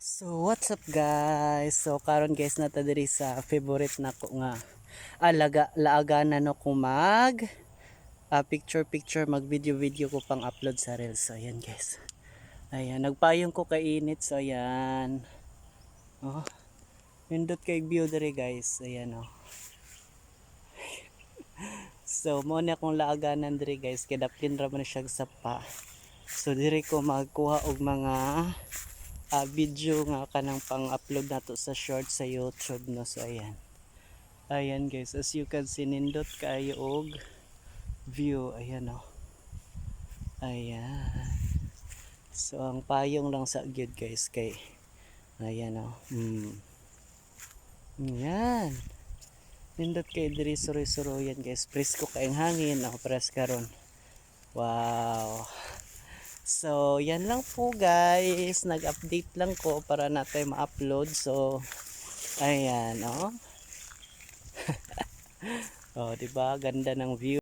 So what's up guys? So karon guys nata diri sa favorite nako nga alaga laaga na no ko mag ah, picture picture mag video video ko pang upload sa Reels. So ayan guys. Ayan nagpayong ko kay init so ayan. Oh. Nindot kay view diri guys. Ayan oh. so mo na akong laaganan diri guys kay daplin ra man siya sa pa. So diri ko magkuha og mga ah, video nga kanang pang-upload nato sa short sa YouTube no? So ayan. Ayan guys. As you can see nindot kayo og view. Ayan oh ayan. So ang payong lang sa gyud guys kay ayan oh mm. ayan. Nindot kay diri suroy-suroy yan guys. Presko kaing hangin ako pres karon wow So, yan lang po guys. Nag-update lang ko para natin ma-upload. So, ayan, oh. oh, 'di ba? Ganda ng view.